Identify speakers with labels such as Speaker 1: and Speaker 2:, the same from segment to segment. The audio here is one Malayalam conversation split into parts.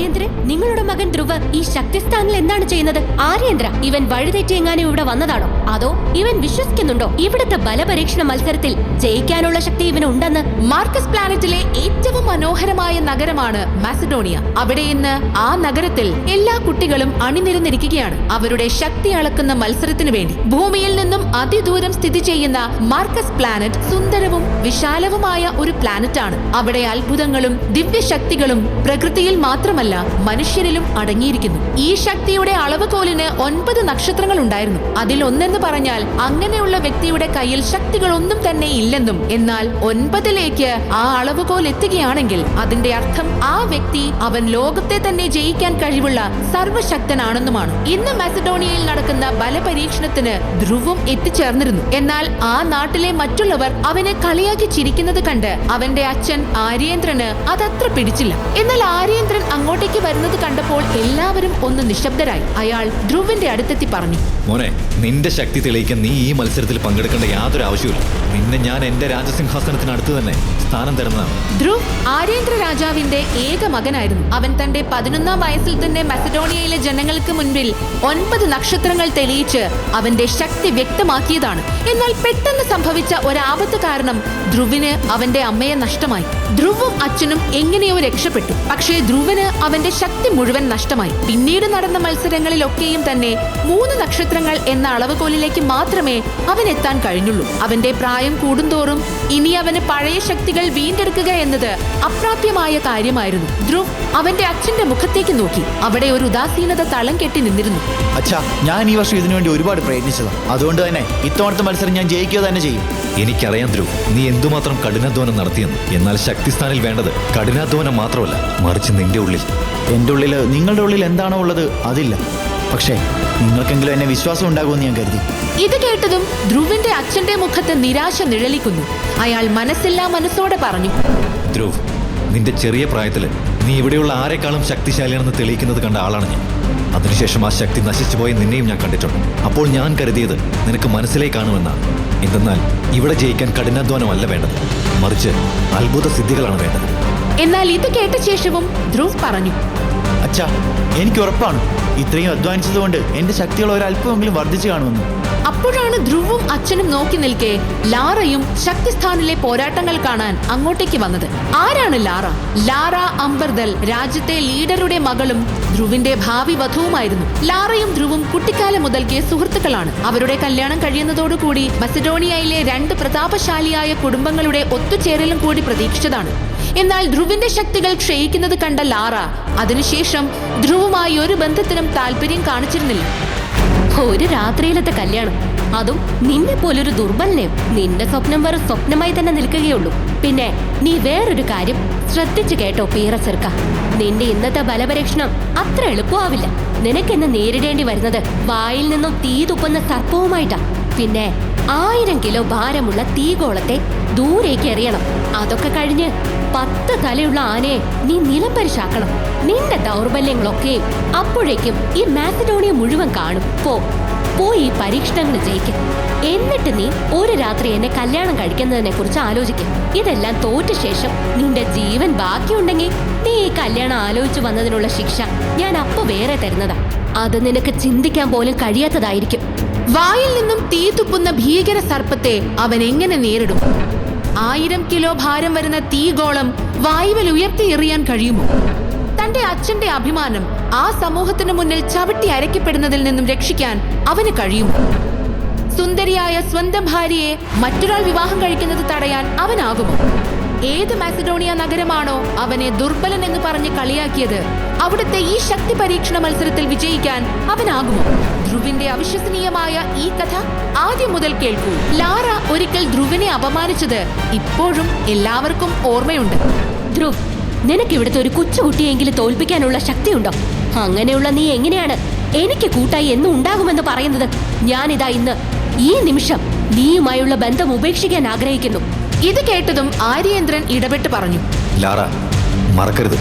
Speaker 1: ആര്യേന്ദ്രൻ നിങ്ങളുടെ മകൻ ധ്രുവ് ഈ ശക്തിസ്ഥാനിൽ എന്താണ് ചെയ്യുന്നത്? ആര്യേന്ദ്ര ഇവൻ വഴിതെറ്റി എങ്ങാനും ഇവിടെ വന്നതാണോ? അതോ ഇവൻ വിശ്വസിക്കുന്നുണ്ടോ? ഇവിടുത്തെ ബലപരീക്ഷണ മത്സരത്തിൽ ജയിക്കാനുള്ള ശക്തി ഇവനുണ്ടെന്ന്
Speaker 2: മാർക്കസ് പ്ലാനറ്റിലെ ഏറ്റവും മനോഹരമായ നഗരമാണ് മാസഡോണിയ. അവിടെ ഇന്ന് ആ നഗരത്തിൽ എല്ലാ കുട്ടികളും അണിനിരന്നിരിക്കുകയാണ്. അവരുടെ ശക്തി അളക്കുന്ന മത്സരത്തിനു വേണ്ടി. ഭൂമിയിൽ നിന്നും അതിദൂരം സ്ഥിതി ചെയ്യുന്ന മാർക്കസ് പ്ലാനറ്റ് സുന്ദരവും വിശാലവുമായ ഒരു പ്ലാനറ്റ് ആണ് അവിടെ അത്ഭുതങ്ങളും ദിവ്യശക്തികളും പ്രകൃതിയിൽ മാത്രമല്ല മനുഷ്യരിലും അടങ്ങിയിരിക്കുന്നു. ഈ ശക്തിയുടെ അളവുകോലിന് ഒൻപത് നക്ഷത്രങ്ങൾ ഉണ്ടായിരുന്നു അതിൽ ഒന്നെന്ന് പറഞ്ഞാൽ അങ്ങനെയുള്ള വ്യക്തിയുടെ കയ്യിൽ ശക്തികളൊന്നും തന്നെ ഇല്ലെന്നും എന്നാൽ ഒൻപതിലേക്ക് ആ അളവുകോൽ എത്തുകയാണെങ്കിൽ അതിന്റെ അർത്ഥം ആ വ്യക്തി അവൻ ലോകത്തെ തന്നെ ജയിക്കാൻ കഴിവുള്ള സർവശക്തനാണെന്നുമാണ് ഇന്ന് മാസഡോണിയയിൽ നടക്കുന്ന ബലപരീക്ഷണത്തിന് ധ്രുവം എത്തിച്ചേർന്നിരുന്നു. എന്നാൽ ആ നാട്ടിലെ മറ്റുള്ളവർ അവനെ കളിയാക്കി ചിരിക്കുന്നത് കണ്ട് അവന്റെ അച്ഛൻ ആര്യേന്ദ്രന് അതത്ര പിടിച്ചില്ല. എന്നാൽ ആര്യേന്ദ്രൻ അങ്ങോട്ടേക്ക് വരുന്നത് കണ്ടപ്പോൾ എല്ലാവരും ഒന്ന് നിശബ്ദരായി. അയാൾ ധ്രുവിന്റെ അടുത്തെത്തി പറഞ്ഞു.
Speaker 3: മോനെ നിന്റെ ശക്തി തെളിയിക്കാൻ നീ ഈ മത്സരത്തിൽ പങ്കെടുക്കേണ്ട യാതൊരു ആവശ്യമില്ല നിന്നെ ഞാൻ എന്റെ രാജസിംഹാസനത്തിനടുത്ത് തന്നെ സ്ഥാനം തരുന്നതാണ്.
Speaker 2: ധ്രുവ് ആര്യേന്ദ്ര രാജാവിന്റെ ഏക മകനായിരുന്നു. അവൻ തന്റെ പതിനൊന്നാം വയസ്സിൽ തന്നെ മെസഡോണിയയിലെ ജനങ്ങൾക്ക് മുൻപിൽ ഒൻപത് നക്ഷത്രങ്ങൾ തെളിയിച്ച് അവന്റെ ശക്തി വ്യക്തമാക്കിയതാണ്. എന്നാൽ പെട്ടെന്ന് സംഭവിച്ച ഒരാപത്ത് കാരണം ധ്രുവിന് അവന്റെ അമ്മയെ നഷ്ടമായി. ധ്രുവും അച്ഛനും എങ്ങനെയോ രക്ഷപ്പെട്ടു. പക്ഷേ ധ്രുവിന് അവന്റെ ശക്തി മുഴുവൻ നഷ്ടമായി. പിന്നീട് നടന്ന മത്സരങ്ങളിലൊക്കെയും തന്നെ മൂന്ന് നക്ഷത്രങ്ങൾ എന്ന അളവുകോലിലേക്ക് മാത്രമേ അവൻ എത്താൻ കഴിഞ്ഞുള്ളൂ. അവന്റെ പ്രായം കൂടുന്തോറും ഇനി അവന് പഴയ ശക്തികൾ വീണ്ടെടുക്കുക എന്നത് അപ്രാപ്യമായ കാര്യമായിരുന്നു. ധ്രുവ് അവന്റെ അച്ഛന്റെ മുഖത്തേക്ക് നോക്കി. അവിടെ ഒരു ഉദാസീനത തളം കെട്ടി നിന്നിരുന്നു.
Speaker 4: അച്ഛാ ഞാൻ ഈ വർഷം ഇതിനുവേണ്ടി ഒരുപാട് പ്രയത്നിച്ചതാണ് അതുകൊണ്ട് തന്നെ ഇത്തവണത്തെ മത്സരം ഞാൻ ജയിക്കുക തന്നെ ചെയ്യും.
Speaker 3: എനിക്കറിയാം ധ്രുവ് നീ എന്തുമാത്രം കഠിനാധ്വാനം നടത്തിയെന്ന്. എന്നാൽ ശക്തിസ്ഥാനിൽ വേണ്ടത് കഠിനാധ്വാനം മാത്രമല്ല മറിച്ച് നിന്റെ ഉള്ളിൽ.
Speaker 4: എന്റെ ഉള്ളിൽ നിങ്ങളുടെ ഉള്ളിൽ എന്താണോ ഉള്ളത് അതില്ല. പക്ഷേ നിങ്ങൾക്കെങ്കിലും എന്നെ വിശ്വാസം ഉണ്ടാകുമെന്ന് ഞാൻ കരുതി.
Speaker 2: ഇത് കേട്ടതും ധ്രുവിന്റെ അച്ഛന്റെ മുഖത്ത് നിരാശ നിഴലിക്കുന്നു. അയാൾ മനസ്സില്ലാ മനസ്സോടെ പറഞ്ഞു.
Speaker 3: ധ്രുവ് നിന്റെ ചെറിയ പ്രായത്തിൽ നീ ഇവിടെയുള്ള ആരെക്കാളും ശക്തിശാലിയാണെന്ന് തെളിയിക്കുന്നത് കണ്ട ആളാണ് ഞാൻ. അതിനുശേഷം ആ ശക്തി നശിച്ചുപോയ നിന്നെയും ഞാൻ കണ്ടിട്ടുണ്ട്. അപ്പോൾ ഞാൻ കരുതിയത് നിനക്ക് മനസ്സിലേക്ക് കാണുമെന്നാണ് എന്തെന്നാൽ ഇവിടെ ജയിക്കാൻ കഠിനാധ്വാനമല്ല വേണ്ടത്. മറിച്ച് അത്ഭുത സിദ്ധികളാണ് വേണ്ടത്.
Speaker 2: എന്നാൽ ഇത് കേട്ട ശേഷവും ധ്രുവ് പറഞ്ഞു.
Speaker 4: അച്ഛാ എനിക്ക് ഉറപ്പാണ്. ഇത്രയും അധ്വാനിച്ചതുകൊണ്ട് എന്റെ ശക്തികൾ ഒരല്പമെങ്കിലും വർദ്ധിച്ചു കാണുമെന്ന്.
Speaker 2: അപ്പോഴാണ് ധ്രുവും അച്ഛനും നോക്കി നിൽക്കെ ലാറയും ശക്തിസ്ഥാനിലെ പോരാട്ടങ്ങൾ കാണാൻ അങ്ങോട്ടേക്ക് വന്നത്. ആരാണ് ലാറ? ലാറ അംബർദൽ രാജ്യത്തെ ലീഡറുടെ മകളും ധ്രുവിന്റെ ഭാവി വധുവുമായിരുന്നു. ലാറയും ധ്രുവും കുട്ടിക്കാലം മുതൽക്കേ സുഹൃത്തുക്കളാണ്. അവരുടെ കല്യാണം കഴിയുന്നതോടുകൂടി മസിഡോണിയയിലെ രണ്ട് പ്രതാപശാലിയായ കുടുംബങ്ങളുടെ ഒത്തുചേരലും കൂടി പ്രതീക്ഷിച്ചതാണ്. എന്നാൽ ധ്രുവിന്റെ ശക്തികൾ ക്ഷയിക്കുന്നത് കണ്ട ലാറ അതിനുശേഷം ധ്രുവുമായി ഒരു ബന്ധത്തിനും താല്പര്യം കാണിച്ചിരുന്നില്ല.
Speaker 1: ഒരു രാത്രിയിലത്തെ കല്യാണം. അതും നിന്നെ പോലൊരു ദുർബലനെയും നിന്റെ സ്വപ്നം വെറും സ്വപ്നമായി തന്നെ നിൽക്കുകയുള്ളൂ. പിന്നെ നീ വേറൊരു കാര്യം ശ്രദ്ധിച്ചു കേട്ടോ പീറസെർക്ക നിന്റെ ഇന്നത്തെ ബലപരീക്ഷണം അത്ര എളുപ്പമാവില്ല. നിനക്കെന്ന് നേരിടേണ്ടി വരുന്നത് വായിൽ നിന്നും തീ തുപ്പുന്ന സർപ്പവുമായിട്ടാ. പിന്നെ ആയിരം കിലോ ഭാരമുള്ള തീഗോളത്തെ ദൂരേക്ക് എറിയണം. അതൊക്കെ കഴിഞ്ഞ് പത്ത് തലയുള്ള ആനയെ നീ നിലംപരിശാക്കണം. നിന്റെ ദൗർബല്യങ്ങളൊക്കെയും അപ്പോഴേക്കും ഈ മാത്തഡോണിയ മുഴുവൻ കാണും. പോ പോയി ഈ പരീക്ഷണങ്ങൾ ജയിക്കും. എന്നിട്ട് നീ ഒരു രാത്രി എന്നെ കല്യാണം കഴിക്കുന്നതിനെ കുറിച്ച് ആലോചിക്കും. ഇതെല്ലാം തോറ്റ ശേഷം നിന്റെ ജീവൻ ബാക്കിയുണ്ടെങ്കിൽ നീ ഈ കല്യാണം ആലോചിച്ചു വന്നതിനുള്ള ശിക്ഷ ഞാൻ അപ്പൊ വേറെ തരുന്നതാ. അത് നിനക്ക് ചിന്തിക്കാൻ പോലും കഴിയാത്തതായിരിക്കും.
Speaker 2: വായിൽ നിന്നും തീ തുപ്പുന്ന ഭീകര സർപ്പത്തെ അവൻ എങ്ങനെ നേരിടും? ആയിരം കിലോ ഭാരം വരുന്ന തീഗോളം വായുവിൽ ഉയർത്തി എറിയാൻ കഴിയുമോ? തന്റെ അച്ഛന്റെ അഭിമാനം ആ സമൂഹത്തിന് മുന്നിൽ ചവിട്ടി അരയ്ക്കപ്പെടുന്നതിൽ നിന്നും രക്ഷിക്കാൻ അവന് കഴിയുമോ? സുന്ദരിയായ സ്വന്തം ഭാര്യയെ മറ്റൊരാൾ വിവാഹം കഴിക്കുന്നത് തടയാൻ അവനാകുമോ? ഏത് മാസിഡോണിയ നഗരമാണോ അവനെ ദുർബലൻ എന്ന് പറഞ്ഞ് കളിയാക്കിയത് അവിടുത്തെ ഈ ശക്തി പരീക്ഷണ മത്സരത്തിൽ വിജയിക്കാൻ അവനാകുമോ? ധ്രുവിന്റെ അവിശ്വസനീയമായ ഈ കഥ ആദ്യം മുതൽ കേൾക്കൂ. ലാറ ഒരിക്കൽ ധ്രുവിനെ അപമാനിച്ചത് ഇപ്പോഴും എല്ലാവർക്കും ഓർമ്മയുണ്ട്.
Speaker 1: ധ്രുവ് നിനക്ക് ഇവിടുത്തെ ഒരു കൊച്ചുകുട്ടിയെങ്കിലും തോൽപ്പിക്കാനുള്ള ശക്തിയുണ്ടോ? അങ്ങനെയുള്ള നീ എങ്ങനെയാണ് എനിക്ക് കൂട്ടായി എന്നും ഉണ്ടാകുമെന്ന് പറയുന്നത്? ഞാനിതാ ഇന്ന് ഈ നിമിഷം നീയുമായുള്ള ബന്ധം ഉപേക്ഷിക്കാൻ ആഗ്രഹിക്കുന്നു.
Speaker 2: ഇത് കേട്ടതും ആര്യേന്ദ്രൻ ഇടപെട്ട് പറഞ്ഞു.
Speaker 3: ലാറ മറക്കരുത്.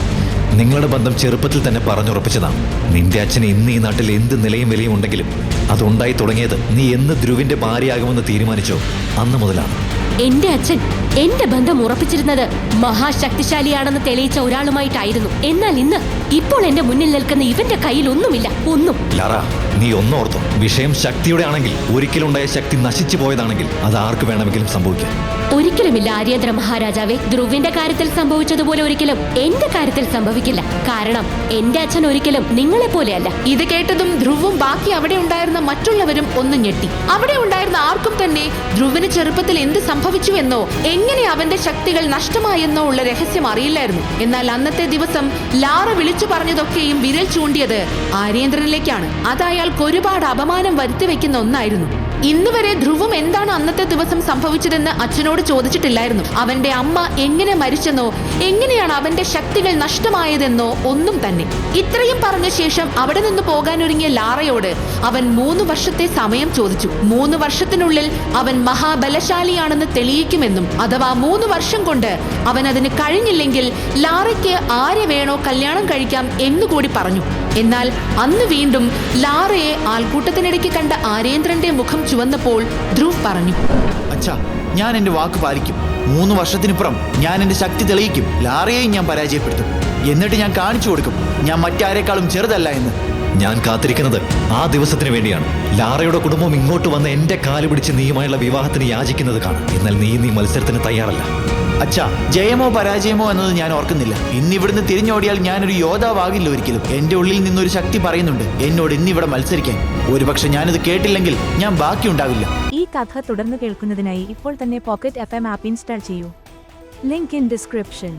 Speaker 3: നിങ്ങളുടെ ബന്ധം ചെറുപ്പത്തിൽ തന്നെ പറഞ്ഞുറപ്പിച്ചതാണ് നിന്റെ അച്ഛന് ഇന്ന് ഈ നാട്ടിൽ എന്ത് നിലയും വിലയും ഉണ്ടെങ്കിലും അതുണ്ടായി തുടങ്ങിയത് നീ എന്ന് ധ്രുവിന്റെ ഭാര്യയാകുമെന്ന് തീരുമാനിച്ചോ? അന്ന് മുതലാണ്.
Speaker 1: എന്റെ അച്ഛൻ എന്റെ ബന്ധം ഉറപ്പിച്ചിരുന്നത് മഹാശക്തിശാലിയാണെന്ന് തെളിയിച്ച ഒരാളുമായിട്ടായിരുന്നു. എന്നാൽ ഇന്ന് ഇപ്പോൾ എന്റെ മുന്നിൽ നിൽക്കുന്ന ഇവന്റെ കയ്യിൽ ഒന്നുമില്ല. ഒന്നും.
Speaker 3: ലറ നീ ഒന്നോർത്തു വിഷയം ശക്തിയുടെ ആണെങ്കിൽ ഒരിക്കലുണ്ടായ ശക്തി നശിച്ചു പോയതാണെങ്കിൽ അത് ആർക്ക് വേണമെങ്കിലും സംഭവിക്കാം.
Speaker 1: ഒരിക്കലുമില്ല ആര്യേന്ദ്ര മഹാരാജാവെ. ധ്രുവിന്റെ കാര്യത്തിൽ സംഭവിച്ചതുപോലെ ഒരിക്കലും എന്റെ കാര്യത്തിൽ സംഭവിക്കില്ല. കാരണം എന്റെ അച്ഛൻ ഒരിക്കലും നിങ്ങളെ പോലെയല്ല
Speaker 2: ഇത് കേട്ടതും ധ്രുവും ബാക്കി അവിടെ ഉണ്ടായിരുന്ന മറ്റുള്ളവരും ഒന്ന് ഞെട്ടി. അവിടെ ഉണ്ടായിരുന്ന ആർക്കും തന്നെ ധ്രുവിന് ചെറുപ്പത്തിൽ എന്ത് സംഭവിച്ചുവെന്നോ എങ്ങനെ അവന്റെ ശക്തികൾ നഷ്ടമായെന്നോ ഉള്ള രഹസ്യം അറിയില്ലായിരുന്നു. എന്നാൽ അന്നത്തെ ദിവസം ലാറ വിളിച്ചു പറഞ്ഞതൊക്കെയും വിരൽ ചൂണ്ടിയത് ആര്യേന്ദ്രനിലേക്കാണ്. അത് അയാൾക്ക് ഒരുപാട് അപമാനം വരുത്തി വെക്കുന്ന ഒന്നായിരുന്നു. ഇന്ന് വരെ ധ്രുവം എന്താണ് അന്നത്തെ ദിവസം സംഭവിച്ചതെന്ന് അച്ഛനോട് ചോദിച്ചിട്ടില്ലായിരുന്നു. അവന്റെ അമ്മ എങ്ങനെ മരിച്ചെന്നോ എങ്ങനെയാണ് അവന്റെ ശക്തികൾ നഷ്ടമായതെന്നോ ഒന്നും തന്നെ. ഇത്രയും പറഞ്ഞ ശേഷം അവിടെ നിന്ന് പോകാനൊരുങ്ങിയ ലാറയോട് അവൻ മൂന്ന് വർഷത്തെ സമയം ചോദിച്ചു. മൂന്ന് വർഷത്തിനുള്ളിൽ അവൻ മഹാബലശാലിയാണെന്ന് തെളിയിക്കുമെന്നും അഥവാ മൂന്ന് വർഷം കൊണ്ട് അവൻ അതിന് കഴിഞ്ഞില്ലെങ്കിൽ ലാറയ്ക്ക് ആരെ വേണോ കല്യാണം കഴിക്കാം എന്നുകൂടി പറഞ്ഞു. എന്നാൽ അന്ന് വീണ്ടും ലാറയെ ആൾക്കൂട്ടത്തിനിടയ്ക്ക് കണ്ട ആരേന്ദ്രന്റെ മുഖം ചുവന്നപ്പോൾ ധ്രുവ് പറഞ്ഞു
Speaker 4: അച്ഛാ ഞാൻ എന്റെ വാക്ക് പാലിക്കും. മൂന്ന് വർഷത്തിനിപ്പുറം ഞാൻ എന്റെ ശക്തി തെളിയിക്കും. ലാറയെയും ഞാൻ പരാജയപ്പെടുത്തും. എന്നിട്ട് ഞാൻ കാണിച്ചു കൊടുക്കും. ഞാൻ മറ്റാരേക്കാളും ചെറുതല്ല എന്ന്.
Speaker 3: ഞാൻ കാത്തിരിക്കുന്നത് ആ ദിവസത്തിന് വേണ്ടിയാണ്. ലാറയുടെ കുടുംബം ഇങ്ങോട്ട് വന്ന് എന്റെ കാൽ പിടിച്ച് നീയുമായുള്ള വിവാഹത്തിന് യാചിക്കുന്നത് കാണാം. എന്നാൽ നീ നീ മത്സരത്തിന് തയ്യാറല്ല.
Speaker 4: അച്ഛാ ജയമോ പരാജയമോ എന്നത് ഞാൻ ഓർക്കുന്നില്ല. ഇന്ന് ഇവിടുന്ന് തിരിഞ്ഞോടിയാൽ ഞാനൊരു യോദ്ധാവാകില്ല ഒരിക്കലും. എന്റെ ഉള്ളിൽ നിന്നൊരു ശക്തി പറയുന്നുണ്ട്. എന്നോട് ഇന്നിവിടെ മത്സരിക്കാൻ. ഒരുപക്ഷെ ഞാനിത് കേട്ടില്ലെങ്കിൽ ഞാൻ ബാക്കി ഉണ്ടാവില്ല
Speaker 5: ഈ കഥ തുടർന്ന് കേൾക്കുന്നതിനായി ഇപ്പോൾ തന്നെ Pocket F M app install ചെയ്യൂ. Link in description.